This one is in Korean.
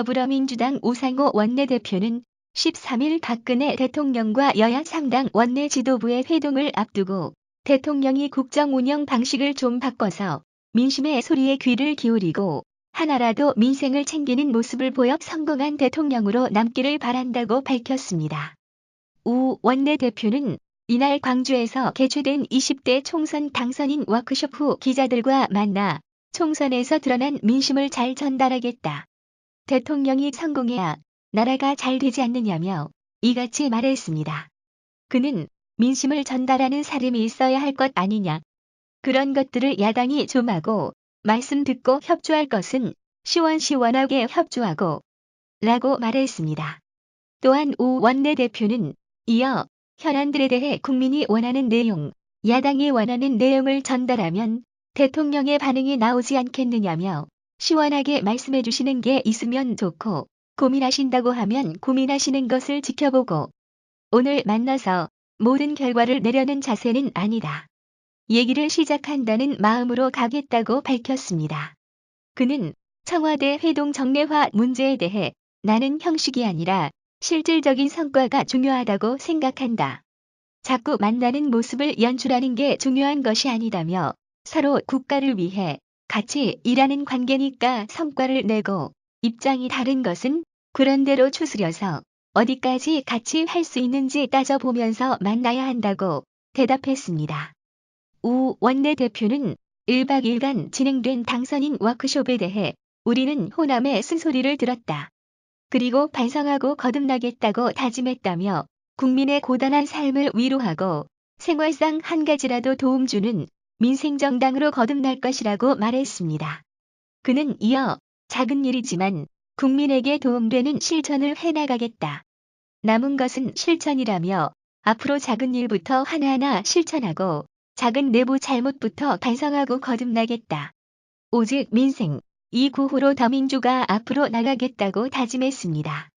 더불어민주당 우상호 원내대표는 13일 박근혜 대통령과 여야 상당 원내 지도부의 회동을 앞두고 대통령이 국정 운영 방식을 좀 바꿔서 민심의 소리에 귀를 기울이고 하나라도 민생을 챙기는 모습을 보여 성공한 대통령으로 남기를 바란다고 밝혔습니다. 우 원내대표는 이날 광주에서 개최된 20대 총선 당선인 워크숍 후 기자들과 만나 총선에서 드러난 민심을 잘 전달하겠다. 대통령이 성공해야 나라가 잘 되지 않느냐며 이같이 말했습니다. 그는 민심을 전달하는 사람이 있어야 할 것 아니냐. 그런 것들을 야당이 좀 하고 말씀 듣고 협조할 것은 시원시원하게 협조하고 라고 말했습니다. 또한 우 원내대표는 이어 현안들에 대해 국민이 원하는 내용, 야당이 원하는 내용을 전달하면 대통령의 반응이 나오지 않겠느냐며 시원하게 말씀해 주시는 게 있으면 좋고 고민하신다고 하면 고민하시는 것을 지켜보고 오늘 만나서 모든 결과를 내려는 자세는 아니다. 얘기를 시작한다는 마음으로 가겠다고 밝혔습니다. 그는 청와대 회동 정례화 문제에 대해 나는 형식이 아니라 실질적인 성과가 중요하다고 생각한다. 자꾸 만나는 모습을 연출하는 게 중요한 것이 아니다며 서로 국가를 위해 같이 일하는 관계니까 성과를 내고 입장이 다른 것은 그런대로 추스려서 어디까지 같이 할 수 있는지 따져보면서 만나야 한다고 대답했습니다. 우 원내대표는 1박 2일간 진행된 당선인 워크숍에 대해 우리는 호남의 쓴소리를 들었다. 그리고 반성하고 거듭나겠다고 다짐했다며 국민의 고단한 삶을 위로하고 생활상 한 가지라도 도움 주는 민생정당으로 거듭날 것이라고 말했습니다. 그는 이어 작은 일이지만 국민에게 도움되는 실천을 해나가겠다. 남은 것은 실천이라며 앞으로 작은 일부터 하나하나 실천하고 작은 내부 잘못부터 반성하고 거듭나겠다. 오직 민생, 이 구호로 더민주가 앞으로 나가겠다고 다짐했습니다.